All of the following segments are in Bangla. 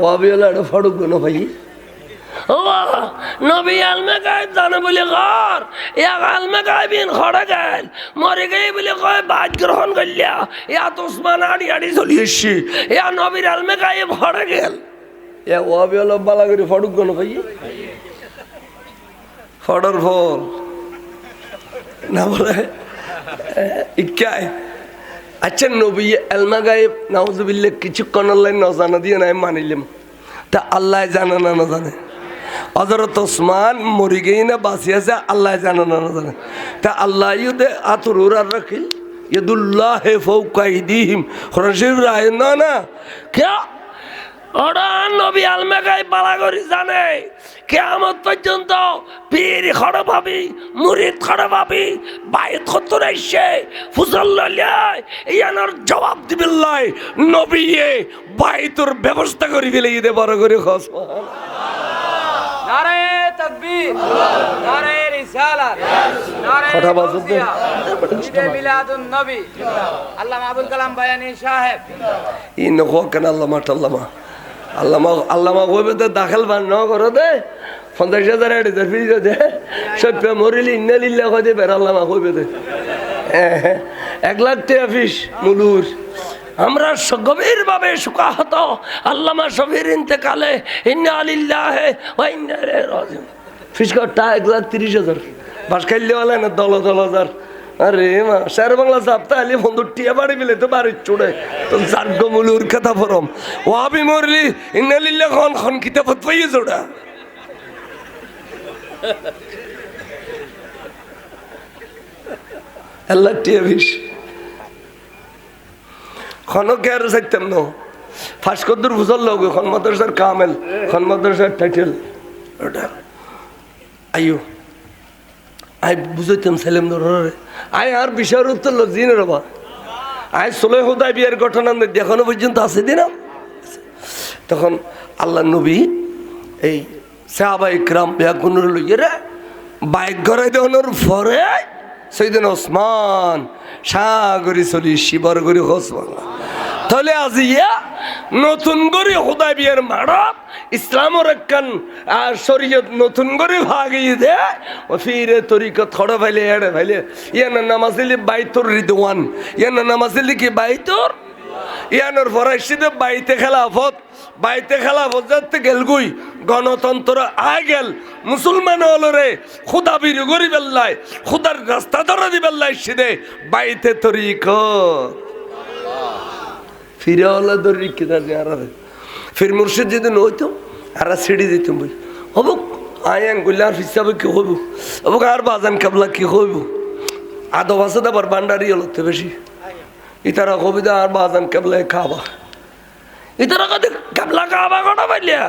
ওয়াবি হলো একটা ফটকগুলো ভাই ও নবী আলমে গায়ে জানে বলে ঘর এক আলমে গায়ে বিন খড়ে গেল মরে গিয়ে বলে কয় বাদ গ্রহণ করলিয়া ইয়া তো উসমান আড়ি আড়ি চলি এসছি ইয়া নবীর আলমে গায়ে ভরে গেল ওয়াবি হলো বালা করে ফটকগুলো ভাই ফডর ফল না বলে ইকায় আচ্ছা নবী এলমা গায়েব, নাউজুবিল্লাহ, কিছুক্ষণ আল্লাহ নজানা দিয়ে নাই মানিলাম। তা আল্লাহ জানে না না জানে? হজরত ওসমান মরি গেই না বাঁচিয়েছে আল্লাহ জানে না না জানে? তা আল্লাহ ইউদে আতুর আর রাখিল ইদুল্লাহ হে ফৌকাইদিহিম খরশির রায়, না না। কে নবী জানে। কেমন পর্যন্ত পীর খড় পাবি মুরিদ খড় পাবি বাইত খতর আইসে ফুসল্লাই ইয়ানোর জবাব দিবিল্লাই নবী এ বাইতুর ব্যবস্থা করি ফেলে ইদে বড় করে খস নারে তাকবীর নারে রিসালাত নারে কথা বলছো তো? ঈদে মিলাদুন নবী। আল্লামা আবুল কালাম বায়ানী সাহেব। ই নখো কেন আল্লামা টাল্লামা আল্লামা আল্লামা কইবে তো দাখিল বান ন দে। পঞ্চাশ হাজার আড়ি হাজার ফিরি দে। সভ্য মরিলি ইন্নালিল্লা কই দে। বের আল্লামা হ্যাঁ। এক লাখ টাকা ফিস মুলুর আমরা গভীর ভাবে সুকাহত। আল্লামা শফির ইন্তেকালে, ইন্না আলিল্লাহ ইন্না ফিস করটা এক লাখ তিরিশ হাজার। বাস খাইলে বলে না দল দল হাজার। আরে মা, শের বাংলা সাপ্তাহ আলি বন্ধু, টিয়া বাড়ি মিলে তো বাড়ির চুড়ে। তো জার্গ মুলুর কথা ফরম ওয়াবি মরলি ইন্নালিল্লাহ খন খন কিতাবত পাইয়ে জোড়া। আল্লাহ টিয়া বিশ খনকে আর চাইতাম ন। ফাঁস কদ্দুর বুঝল লোক খন মাদ্রাসার কামেল, খন মাদ্রাসার টাইটেল ওটা। আইও আই বুঝাইতাম সাইলাম ধরে আই আর বিষয়ের উত্তর লোক জিনে রবা আই ষোলো হুদায় বিয়ের ঘটনা এখনও পর্যন্ত আছে দিনা তখন আল্লাহ নবী এই সাহাবা ইকরাম ব্যাগুনের লইয়ে রে, বাইক ঘরে দেওয়ানোর পরে সেইদিন ওসমান সাগরি চলি শিবর গরি ওসমান তাহলে আজি ইয়া নতুন করে হুদায় বিয়ের মারব ইসলামর একখান শরীয়ত নতুন করে ভাগিয়ে দে, ও ফিরে তরিকত ভাইলে এড়ে ভাইলে ইয়ানা নামাজিলি বাইতর রিদওয়ান ইয়ানা নামাজিলি কি বাইতর? ইয়ানোর ফরাইশিদে বাইতে খেলাফত বাইতে খেলাফত যাতে গেলগুই, গণতন্ত্র আ গেল মুসলমান হলো রে, খুদা বীর গরি বেল্লাই খুদার রাস্তা ধরে দি বেল্লাই সিদে, বাইতে তরিকত। ফিরে হলে ধরি কিনা আর ফির মুর্শিদ যদি নইতো আর সিঁড়ি দিতাম বই। হব আয়ান গুল্লার হিসাবে কি হইব? হব আর বাজান কাবলা কি হইব? আদব আছে দাবার বান্ডারি হলো তো বেশি। ইতারা কবিতা আর বাজান কাবলা খাবা। ইতারা কদি কাবলা খাবা কটা পাইলিয়া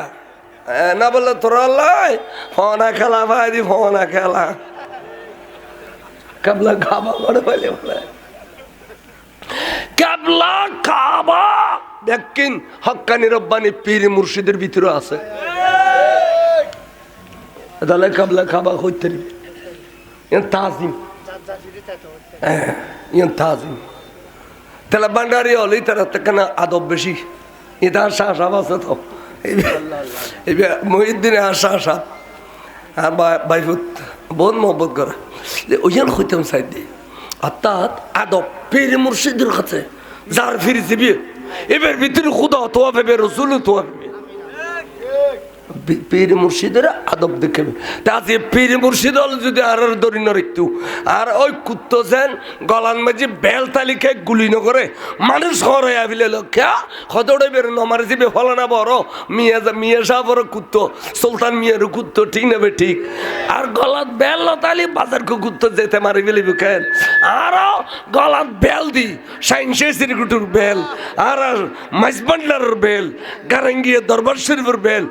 না বললে তোরা আল্লাহ, ফনা খেলা ভাই দি, ফনা খেলা। কাবলা খাবা কটা পাইলে কাবলা কাবা। দেখকিন হক্কানি রব্বানি পীর মুর্শিদের ভিতরে আছে। তাহলে কাবলা খাবা হইতে তাজিম। হ্যাঁ, ইয়ান তাজিম। তাহলে বান্ডারি হলে তারা কেন আদব বেশি? এটা আশা আশা আছে তো। এবার মহিদ্দিনে আশা আশা আর বাইফুত বহুত মহব্বত করে। ওইখান হইতাম সাইড দিয়ে। অর্থাৎ আদব, পীর মুর্শিদের কাছে, যার ফির দিবি এবার ভিতরে খুদা তোয়া ভেবে রসুল তোয়া পীর মুর্শিদের আদব দেখবে তা আজকে পীর মুর্শিদ হল যদি আর দরি নরিকতু আর ওই কুত্ত যেন গলান মাঝি বেল তালিকে গুলি নকরে মানুষ হর আবিলে লক্ষা কতটা বের নমার যাবে ফলানা বড়, মিয়া যা মিয়া সাহ বড় কুত্ত, সুলতান মিয়ার কুত্ত ঠিক নেবে ঠিক। আর গলাত বেল লতালি বাজার কুত্ত যেতে মারি ফেলি বুকেন আর গলাত বেল দি, সাইন্সে সিরিকুটুর বেল, আর মাইজবান্ডারের বেল, গারাঙ্গিয়ে দরবার শরীফের বেল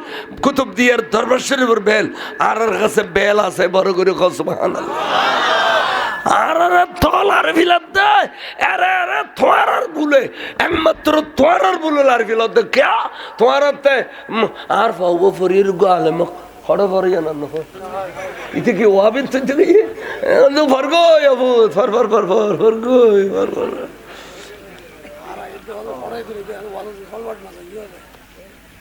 কুতুব দিয়ার দরবার শরীফের বেল আর আর কাছে বেল আছে বড় করে কসমান আর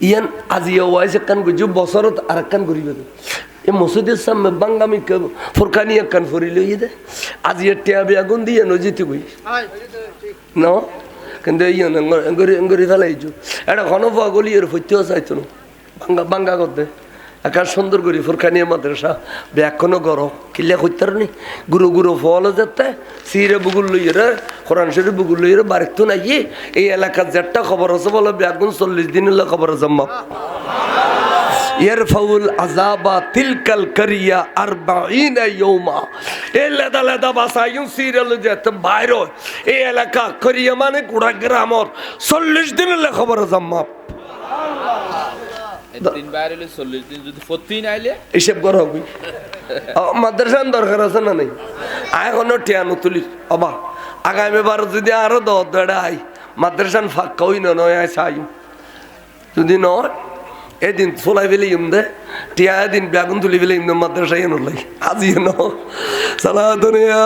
ইয়ান আজি ওয়াইস একখান গুজু বছরত আর একখান করিবে এ মসজিদের সামনে বাঙ্গামি ফুরকানি একখান ফরি লই দে আজি টিয়া বিয়া গুন দিয়ে নজিতে গই ন কিন্তু ইয়ান এঙ্গরি ফেলাইছো এটা ঘন পাওয়া গলি এর হইতেও চাইতো না বাঙ্গা বাঙ্গা করতে একা সুন্দর করি ফুরখানিয়া মাদ্রাসা। ব্যাকনো গর কিল্লা করতে নি গুরু গুরু ফল যেতে সিরে বুগুল লইয়ে রে কোরআন শরীফ বুগুল লইয়ে বারেক তো নাই এই এলাকার যেটা খবর আছে বলে ব্যাগুন চল্লিশ দিন হলে খবর জমা ইয়ারফাউল আযাবা তিলকাল কারিয়া আরবাঈনা ইয়াওমা এ লেদা লেদা বাসায়ুন সিরিয়াল যেতে বাইর। এই এলাকা করিয়া মানে গুড়া গ্রামর। চল্লিশ দিনের খবর জমা দিন বাইরে হলে চল্লিশ দিন যদি প্রতিদিন আইলে? হিসেব করা হবে। মাদ্রাসান দরকার আছে না নেই? আয় কোনো টিয়ানো তুলি অবা আগামী বার যদি আরও দশ দড়া আই মাদ্রাসান ফাঁকা হই না নয় আয় চাই যদি নয় এদিন চলাই ফেলে ইম দে টিয়া এদিন বেগুন তুলি ফেলে ইম দে মাদ্রাসা এনো আজি ন সালা দুনিয়া।